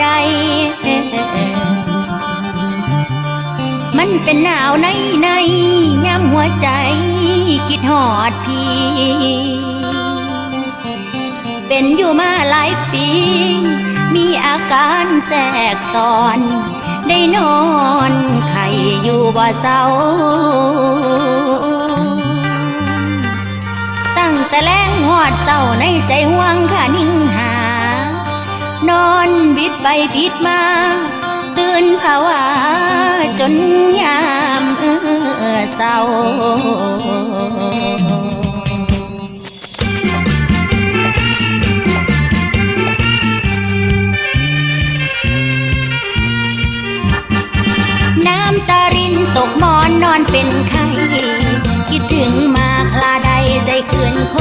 ใด มันเป็นหนาวในในย้ำหัวใจคิดหอดพี่ เป็นอยู่มาหลายปี มีอาการแทรกซ้อน ได้นอนไข่อยู่บ่เศร้าตั้งแต่แรงหอดเศร้าในใจห่วงค่ะนิ่งหา นอนบิดไปบิดมา ตื่นภาวะจนยามเออเศร้าน้ำตารินตกหมอนนอนเป็นไข้คิดถึงมากลาใดใจคืนโค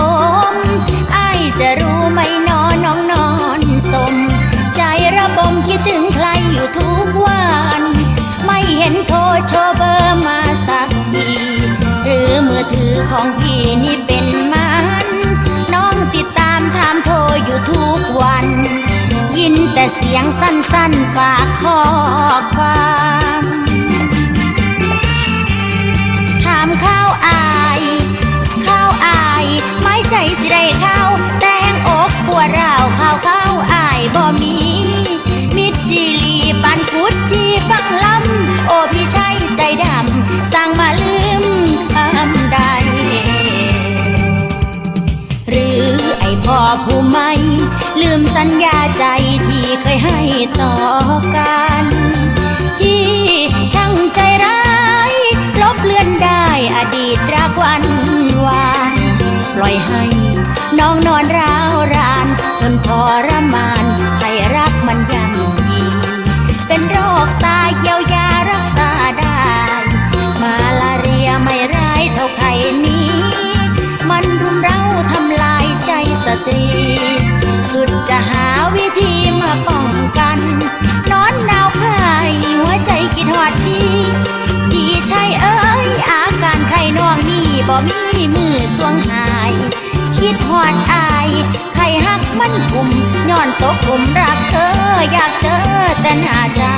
ม โชว์เบอร์มาสักทีหรือมือถือของพี่นี่เป็นมัน น้องติดตามถามโทรอยู่ทุกวัน ยินแต่เสียงสั้นๆฝากข้อความ ใจดำสั่งมาลืมคำใด หรือไอพ่อผู้ไม่ ลืมสัญญาใจที่เคยให้ต่อกันที่ช่างใจร้าย ลบเลือนได้อดีตรักวันวานปล่อยให้น้องนอนร้าวรานทนทรมานให้รักมันยังยีเป็นโรคตายเยียวย ตรี สุดจะหาวิธีมาป้องกัน นอนหนาวไข้หัวใจคิดหอดพี่พี่ชายเอ้ย อาการไข้น้องนี่บ่มีมือสวงหาย คิดหอดอายไข้หักมันกลุ่มย้อนตกกลุ่มรักเธออยากเจอแต่หน้าเจ้า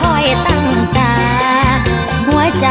คอยตั้งตา หัวใจ